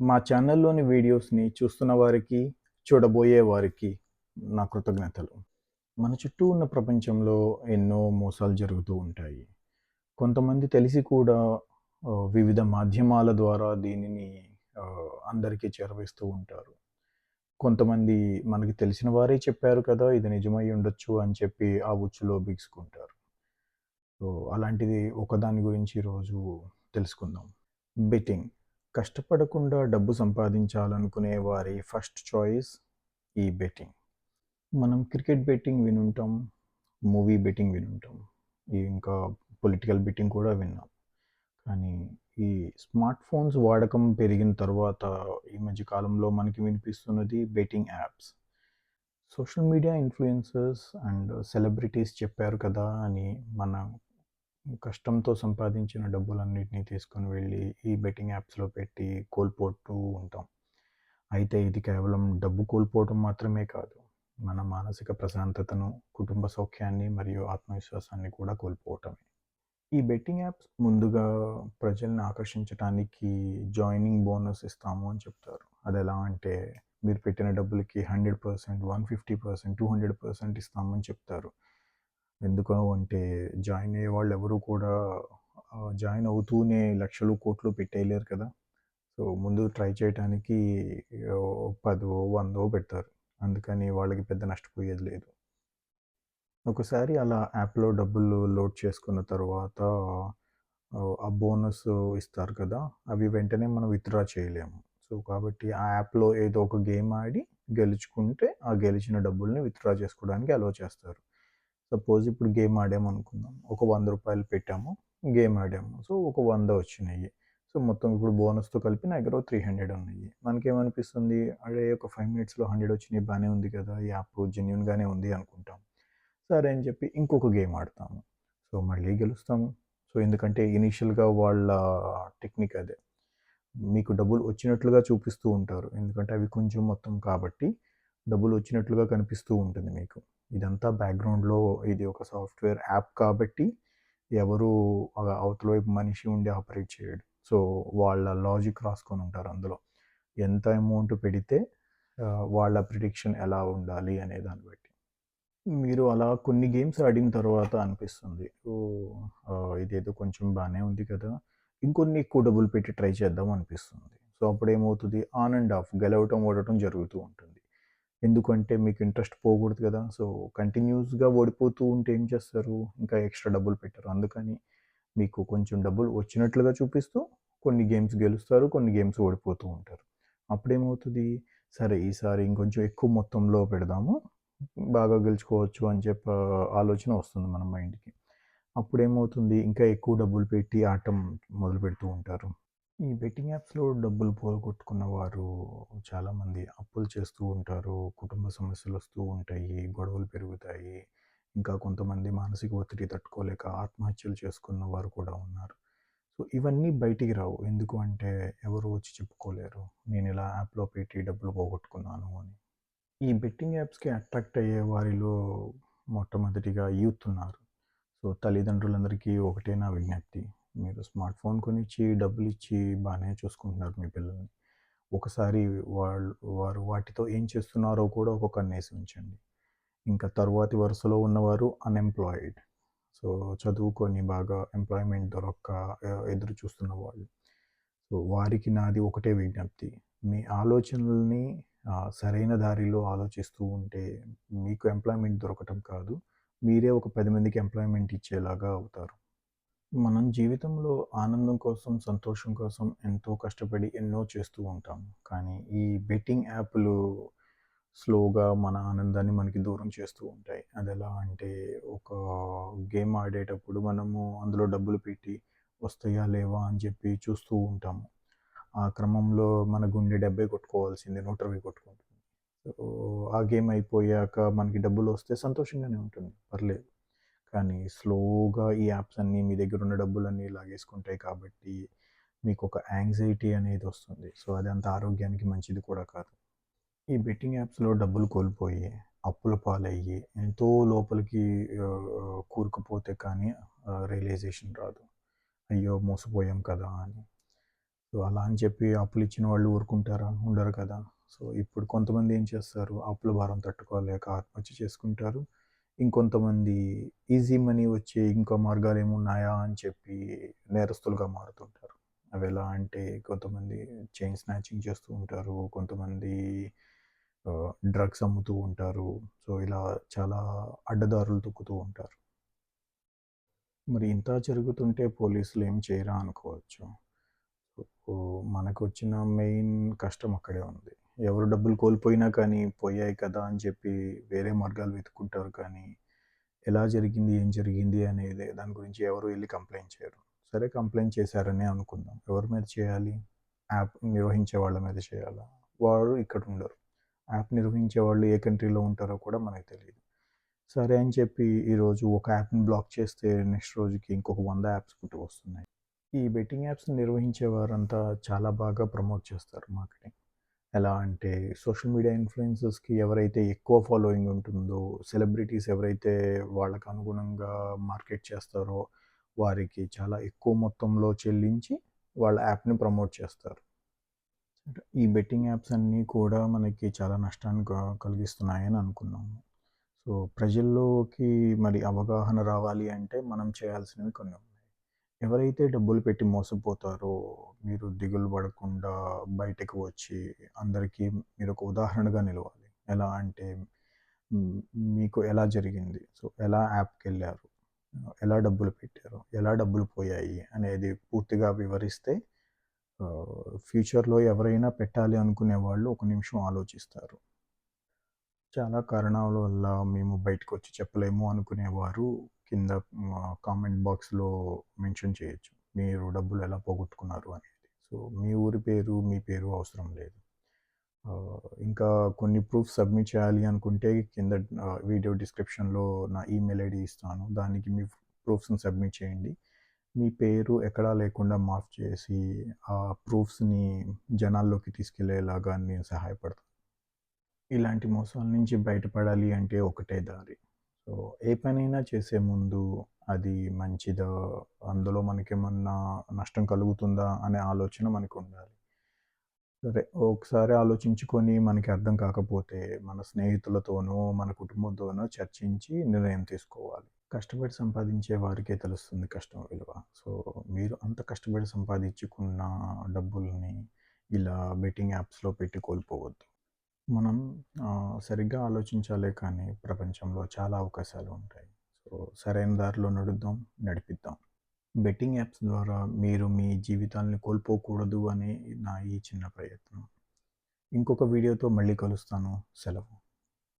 మా ఛానల్లోని వీడియోస్ని చూస్తున్న వారికి చూడబోయే వారికి నా కృతజ్ఞతలు. మన చుట్టూ ఉన్న ప్రపంచంలో ఎన్నో మోసాలు జరుగుతూ ఉంటాయి. కొంతమంది తెలిసి కూడా వివిధ మాధ్యమాల ద్వారా దీనిని అందరికీ చేరవేస్తూ ఉంటారు. కొంతమంది మనకి తెలిసిన వారే చెప్పారు కదా ఇది నిజమై ఉండొచ్చు అని చెప్పి ఆ ఉచ్చులో బిగుసుకుంటారు. సో అలాంటిది ఒకదాని గురించి ఈరోజు తెలుసుకుందాం. బెట్టింగ్. కష్టపడకుండా డబ్బు సంపాదించాలనుకునే వారి ఫస్ట్ చాయిస్ ఈ బెట్టింగ్. మనం క్రికెట్ బెట్టింగ్ వినుంటాం మూవీ బెట్టింగ్ వినుంటాం ఇంకా పొలిటికల్ బెట్టింగ్ కూడా విన్నాం. కానీ ఈ స్మార్ట్ ఫోన్స్ వాడకం పెరిగిన తర్వాత ఈ మధ్య కాలంలో మనకి వినిపిస్తున్నది betting apps. Social media influencers and celebrities చెప్పారు కదా అని మన కష్టంతో సంపాదించిన డబ్బులన్నిటినీ తీసుకొని వెళ్ళి ఈ బెట్టింగ్ యాప్స్లో పెట్టి కోల్పోతూ ఉంటాం. అయితే ఇది కేవలం డబ్బు కోల్పోవటం మాత్రమే కాదు మన మానసిక ప్రశాంతతను కుటుంబ సౌఖ్యాన్ని మరియు ఆత్మవిశ్వాసాన్ని కూడా కోల్పోవటమే. ఈ బెట్టింగ్ యాప్స్ ముందుగా ప్రజల్ని ఆకర్షించడానికి జాయినింగ్ బోనస్ ఇస్తాము అని చెప్తారు. అది ఎలా అంటే మీరు పెట్టిన డబ్బులకి hundred percent one fifty percent two hundred percent ఇస్తామని చెప్తారు. ఎందుకు అంటే జాయిన్ అయ్యే వాళ్ళు ఎవరు కూడా జాయిన్ అవుతూనే లక్షలు కోట్లు పెట్టేయలేరు కదా. సో ముందు ట్రై చేయడానికి పదో వందో పెడతారు. అందుకని వాళ్ళకి పెద్ద నష్టపోయేది లేదు. ఒకసారి అలా యాప్లో డబ్బులు లోడ్ చేసుకున్న తర్వాత ఆ బోనస్ ఇస్తారు కదా అవి వెంటనే మనం విత్డ్రా చేయలేము. సో కాబట్టి ఆ యాప్లో ఏదో ఒక గేమ్ ఆడి గెలుచుకుంటే ఆ గెలిచిన డబ్బుల్ని విత్డ్రా చేసుకోవడానికి అలో చేస్తారు. సపోజ్ ఇప్పుడు గేమ్ ఆడాము అనుకుందాం ఒక వంద రూపాయలు పెట్టాము గేమ్ ఆడాము. సో ఒక వంద వచ్చినాయి. సో మొత్తం ఇప్పుడు బోనస్తో కలిపి నా దగ్గర త్రీ హండ్రెడ్ ఉన్నాయి. మనకేమనిపిస్తుంది? అదే ఒక ఫైవ్ మినిట్స్లో హండ్రెడ్ వచ్చినాయి బాగానే ఉంది కదా. ఈ యాప్ జెన్యున్గానే ఉంది అనుకుంటాం. సరే అని చెప్పి ఇంకొక గేమ్ ఆడతాము. సో మళ్ళీ గెలుస్తాము. సో ఎందుకంటే ఇనీషియల్గా వాళ్ళ టెక్నిక్ అదే. మీకు డబ్బులు వచ్చినట్లుగా చూపిస్తూ ఉంటారు. ఎందుకంటే అవి కొంచెం మొత్తం కాబట్టి డబ్బులు వచ్చినట్లుగా కనిపిస్తూ ఉంటుంది మీకు. ఇదంతా బ్యాక్గ్రౌండ్లో ఇది ఒక సాఫ్ట్వేర్ యాప్ కాబట్టి ఎవరు ఆ అవతల వైపు మనిషి ఉండి ఆపరేట్ చేయడు. సో వాళ్ళ లాజిక్ రాసుకొని ఉంటారు అందులో. ఎంత అమౌంట్ పెడితే వాళ్ళ ప్రిడిక్షన్ ఎలా ఉండాలి అనే దాన్ని బట్టి. మీరు అలా కొన్ని గేమ్స్ ఆడిన తర్వాత అనిపిస్తుంది ఇదేదో కొంచెం బాగానే ఉంది కదా ఇంకొన్ని ఎక్కువ డబ్బులు పెట్టి ట్రై చేద్దాం అనిపిస్తుంది. సో అప్పుడు ఏమవుతుంది ఆన్ అండ్ ఆఫ్ గెలవటం ఓడటం జరుగుతూ ఉంటుంది. ఎందుకంటే మీకు ఇంట్రెస్ట్ పోకూడదు కదా. సో కంటిన్యూస్గా ఓడిపోతూ ఉంటే ఏం చేస్తారు? ఇంకా ఎక్స్ట్రా డబ్బులు పెట్టారు. అందుకని మీకు కొంచెం డబ్బులు వచ్చినట్లుగా చూపిస్తూ కొన్ని గేమ్స్ గెలుస్తారు కొన్ని గేమ్స్ ఓడిపోతూ ఉంటారు. అప్పుడేమవుతుంది? సరే ఈసారి ఇంకొంచెం ఎక్కువ మొత్తంలో పెడదాము. బాగా గెలుచుకోవచ్చు అని చెప్పి ఆలోచన వస్తుంది మన మైండ్కి. అప్పుడేమవుతుంది? ఇంకా ఎక్కువ డబ్బులు పెట్టి ఆటం మొదలు పెడుతూ ఉంటారు. ఈ బెట్టింగ్ యాప్స్లో డబ్బులు పోగొట్టుకున్న వారు చాలామంది అప్పులు చేస్తూ ఉంటారు. కుటుంబ సమస్యలు వస్తూ ఉంటాయి. గొడవలు పెరుగుతాయి. ఇంకా కొంతమంది మానసిక ఒత్తిడి తట్టుకోలేక ఆత్మహత్యలు చేసుకున్న వారు కూడా ఉన్నారు. సో ఇవన్నీ బయటికి రావు. ఎందుకు అంటే ఎవరు వచ్చి చెప్పుకోలేరు. నేను ఇలా యాప్లో పెట్టి డబ్బులు పోగొట్టుకున్నాను అని. ఈ బెట్టింగ్ యాప్స్కి అట్రాక్ట్ అయ్యే వారిలో మొట్టమొదటిగా యూత్ ఉన్నారు. సో తల్లిదండ్రులందరికీ ఒకటే నా విజ్ఞప్తి. మీరు స్మార్ట్ ఫోన్ కొనిచ్చి డబ్బులు ఇచ్చి బాగానే చూసుకుంటున్నారు మీ పిల్లల్ని. ఒకసారి వాళ్ళు వారు వాటితో ఏం చేస్తున్నారో కూడా ఒక కన్నేసి ఉంచండి ఇంకా తరువాతి వరుసలో ఉన్నవారు అన్ఎంప్లాయిడ్ సో చదువుకొని బాగా ఎంప్లాయ్మెంట్ దొరక్క ఎదురు చూస్తున్న వాళ్ళు. సో వారికి నాది ఒకటే విజ్ఞప్తి. మీ ఆలోచనల్ని సరైన దారిలో ఆలోచిస్తూ ఉంటే మీకు ఎంప్లాయ్మెంట్ దొరకటం కాదు. మీరే ఒక పది మందికి ఎంప్లాయ్మెంట్ ఇచ్చేలాగా అవుతారు. మనం జీవితంలో ఆనందం కోసం సంతోషం కోసం ఎంతో కష్టపడి ఎన్నో చేస్తూ ఉంటాం. కానీ ఈ బెట్టింగ్ యాప్లు స్లోగా మన ఆనందాన్ని మనకి దూరం చేస్తూ ఉంటాయి. అది ఎలా అంటే ఒక గేమ్ ఆడేటప్పుడు మనము అందులో డబ్బులు పెట్టి వస్తాయా లేవా అని చెప్పి చూస్తూ ఉంటాము. ఆ క్రమంలో మన గుండె డెబ్బై కొట్టుకోవాల్సింది నూట ఇరవై కొట్టుకుంటుంది. సో ఆ గేమ్ అయిపోయాక మనకి డబ్బులు వస్తే సంతోషంగానే ఉంటుంది. పర్లేదు. కానీ స్లోగా ఈ యాప్స్ అన్నీ మీ దగ్గర ఉన్న డబ్బులన్నీ లాగేసుకుంటాయి కాబట్టి మీకు ఒక యాంగ్జైటీ అనేది వస్తుంది సో అది అంత ఆరోగ్యానికి మంచిది కూడా కాదు ఈ బెట్టింగ్ యాప్స్లో డబ్బులు కోల్పోయి అప్పుల పాలయ్యి ఎంతో లోపలికి కూరుకుపోతే కానీ రియలైజేషన్ రాదు అయ్యో మోసపోయాం కదా అని సో, అలా అని చెప్పి అప్పులు ఇచ్చిన వాళ్ళు ఊరుకుంటారా? ఉండరు కదా! సో, ఇప్పుడు కొంతమంది ఏం చేస్తారు, అప్పుల భారం తట్టుకోలేక ఆత్మహత్య చేసుకుంటారు. ఇంకొంతమంది ఈజీ మనీ వచ్చే ఇంకో మార్గాలేమున్నాయా అని చెప్పి నేరస్తులుగా మారుతుంటారు. అవి ఎలా అంటే కొంతమంది చైన్ స్నాచింగ్ చేస్తూ ఉంటారు. కొంతమంది డ్రగ్స్ అమ్ముతూ ఉంటారు. సో, ఇలా చాలా అడ్డదారులు తొక్కుతూ ఉంటారు. మరి ఇంత జరుగుతుంటే పోలీసులు ఏం చేయరా అనుకోవచ్చు. సో, మనకొచ్చిన మెయిన్ కష్టం అక్కడే ఉంది. ఎవరు డబ్బులు కోల్పోయినా కానీ పోయాయి కదా అని చెప్పి వేరే మార్గాలు వెతుక్కుంటారు కానీ, ఎలా జరిగింది, ఏం జరిగింది అనేది దాని గురించి ఎవరు వెళ్ళి కంప్లైంట్ చేయరు. సరే కంప్లైంట్ చేశారనే అనుకుందాం. ఎవరి మీద చేయాలి? యాప్ నిర్వహించే వాళ్ళ మీద చేయాలా? వారు ఇక్కడ ఉండరు. యాప్ నిర్వహించే వాళ్ళు ఏ కంట్రీలో ఉంటారో కూడా మనకు తెలియదు సరే అని చెప్పి ఈరోజు ఒక యాప్‌ని బ్లాక్ చేస్తే నెక్స్ట్ రోజుకి ఇంకొక వంద యాప్స్ పుట్టుకొస్తున్నాయి. ఈ బెట్టింగ్ యాప్స్‌ని నిర్వహించే వారంతా చాలా బాగా ప్రమోట్ చేస్తారు మార్కెటింగ్. ఎలా అంటే సోషల్ మీడియా ఇన్‌ఫ్లుయెన్సర్స్‌కి ఎవరైతే ఎక్కువ ఫాలోయింగ్ ఉంటుందో, సెలబ్రిటీస్ ఎవరైతే వాళ్ళకు అనుగుణంగా మార్కెట్ చేస్తారో, వారికి చాలా ఎక్కువ మొత్తంలో చెల్లించి వాళ్ళ యాప్‌ని ప్రమోట్ చేస్తారు. ఈ బెట్టింగ్ యాప్స్ అన్నీ కూడా మనకి చాలా నష్టాన్ని కలిగిస్తున్నాయని అనుకున్నాము. సో, ప్రజల్లోకి మరి అవగాహన రావాలి అంటే మనం చేయాల్సినవి కొన్ని ఉన్నాయి. ఎవరైతే డబ్బులు పెట్టి మోసపోతారో మీరు దిగులు పడకుండా బయటకు వచ్చి అందరికీ మీరొక ఉదాహరణగా నిలవాలి. ఎలా అంటే మీకు ఎలా జరిగింది? సో, ఎలా యాప్కి వెళ్ళారు ఎలా డబ్బులు పెట్టారు? ఎలా డబ్బులు పోయాయి? అనేది పూర్తిగా వివరిస్తే ఫ్యూచర్‌లో ఎవరైనా పెట్టాలి అనుకునే వాళ్ళు ఒక నిమిషం ఆలోచిస్తారు. చాలా కారణాల వల్ల మేము బయటకొచ్చి చెప్పలేము అనుకునేవారు కింద కామెంట్ బాక్స్‌లో మెన్షన్ చేయొచ్చు. మీరు డబ్బులు ఎలా పోగొట్టుకున్నారు అనేది. సో, మీ ఊరి పేరు, మీ పేరు అవసరం లేదు. ఇంకా కొన్ని ప్రూఫ్స్ సబ్మిట్ చేయాలి అనుకుంటే కింద వీడియో డిస్క్రిప్షన్‌లో నా ఈమెయిల్ ఐడి ఇస్తాను. దానికి మీ ప్రూఫ్స్‌ని సబ్మిట్ చేయండి. మీ పేరు ఎక్కడా లేకుండా మార్ఫ్ చేసి ఆ ప్రూఫ్స్‌ని జనాల్లోకి తీసుకెళ్ళేలాగా నేను సహాయపడతాను. ఇలాంటి మోసాల నుంచి బయటపడాలి అంటే ఒకటే దారి. సో, ఏ పనైనా చేసే ముందు అది మంచిదా? అందులో మనకేమన్నా నష్టం కలుగుతుందా? అనే ఆలోచన మనకు ఉండాలి సరే ఒకసారి ఆలోచించుకొని మనకి అర్థం కాకపోతే మన స్నేహితులతోనో, మన కుటుంబంతోనో చర్చించి నిర్ణయం తీసుకోవాలి. కష్టపడి సంపాదించే వారికే తెలుస్తుంది కష్టం విలువ. సో, మీరు అంత కష్టపడి సంపాదించుకున్న డబ్బుల్ని ఇలా బెట్టింగ్ యాప్స్‌లో పెట్టి కోల్పోవద్దు. మనం సరిగ్గా ఆలోచించాలే కానీ ప్రపంచంలో చాలా అవకాశాలు ఉంటాయి. సో, సరైన దారిలో నడుద్దాం, నడిపిద్దాం. బెట్టింగ్ యాప్స్ ద్వారా మీరు మీ జీవితాల్ని కోల్పోకూడదు అని నా ఈ చిన్న ప్రయత్నం. ఇంకొక వీడియోతో మళ్ళీ కలుస్తాను. సెలవు.